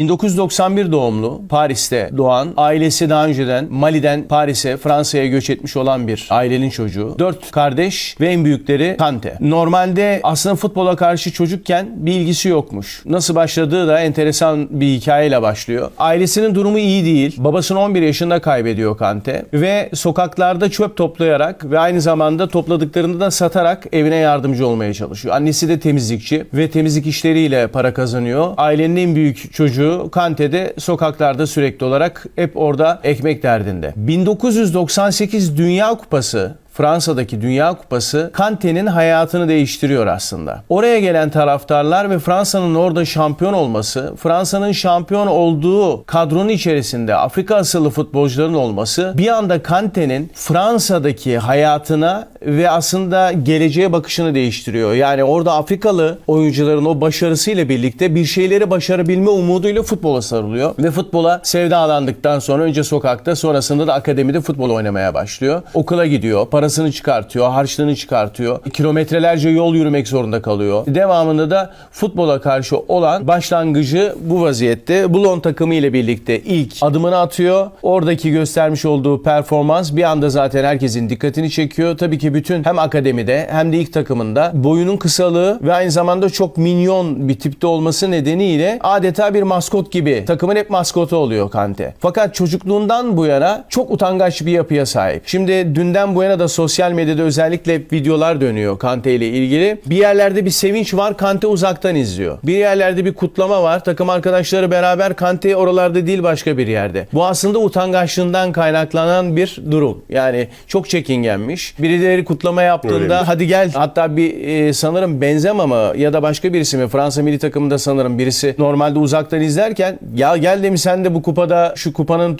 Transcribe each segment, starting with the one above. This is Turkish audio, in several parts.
1991 doğumlu, Paris'te doğan, ailesi daha önceden Mali'den Paris'e, Fransa'ya göç etmiş olan bir ailenin çocuğu. Dört kardeş ve en büyükleri Kante. Normalde aslında futbola karşı çocukken bir ilgisi yokmuş. Nasıl başladığı da enteresan bir hikayeyle başlıyor. Ailesinin durumu iyi değil. Babasını 11 yaşında kaybediyor Kante. Ve sokaklarda çöp toplayarak ve aynı zamanda topladıklarını da satarak evine yardımcı olmaya çalışıyor. Annesi de temizlikçi ve temizlik işleriyle para kazanıyor. Ailenin en büyük çocuğu Kante de sokaklarda sürekli olarak hep orada ekmek derdinde. 1998 Dünya Kupası Fransa'daki Dünya Kupası Kante'nin hayatını değiştiriyor aslında. Oraya gelen taraftarlar ve Fransa'nın orada şampiyon olması, Fransa'nın şampiyon olduğu kadronun içerisinde Afrika asıllı futbolcuların olması bir anda Kante'nin Fransa'daki hayatına ve aslında geleceğe bakışını değiştiriyor. Yani orada Afrikalı oyuncuların o başarısıyla birlikte bir şeyleri başarabilme umuduyla futbola sarılıyor ve futbola sevdalandıktan sonra önce sokakta sonrasında da akademide futbol oynamaya başlıyor. Okula gidiyor, parasını çıkartıyor, harçlığını çıkartıyor. Kilometrelerce yol yürümek zorunda kalıyor. Devamında da futbola karşı olan başlangıcı bu vaziyette. Bulon takımı ile birlikte ilk adımını atıyor. Oradaki göstermiş olduğu performans bir anda zaten herkesin dikkatini çekiyor. Tabii ki bütün hem akademide hem de ilk takımında boyunun kısalığı ve aynı zamanda çok minyon bir tipte olması nedeniyle adeta bir maskot gibi takımın hep maskotu oluyor Kante. Fakat çocukluğundan bu yana çok utangaç bir yapıya sahip. Şimdi dünden bu yana da sosyal medyada özellikle videolar dönüyor Kante ile ilgili. Bir yerlerde bir sevinç var Kante uzaktan izliyor. Bir yerlerde bir kutlama var. Takım arkadaşları beraber Kante oralarda değil başka bir yerde. Bu aslında utangaçlığından kaynaklanan bir durum. Yani çok çekingenmiş. Birileri kutlama yaptığında Öyle. hadi gel hatta bir e, sanırım Benzema mı ya da başka birisi mi Fransa milli takımında sanırım birisi normalde uzaktan izlerken ya gel demiş sen de bu kupada şu kupanın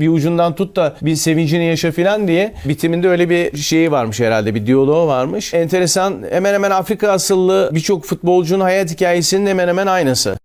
bir ucundan tut da bir sevincini yaşa filan diye bitiminde öyle bir şeyi varmış herhalde bir diyaloğu varmış. Enteresan hemen hemen Afrika asıllı birçok futbolcunun hayat hikayesinin hemen hemen aynısı.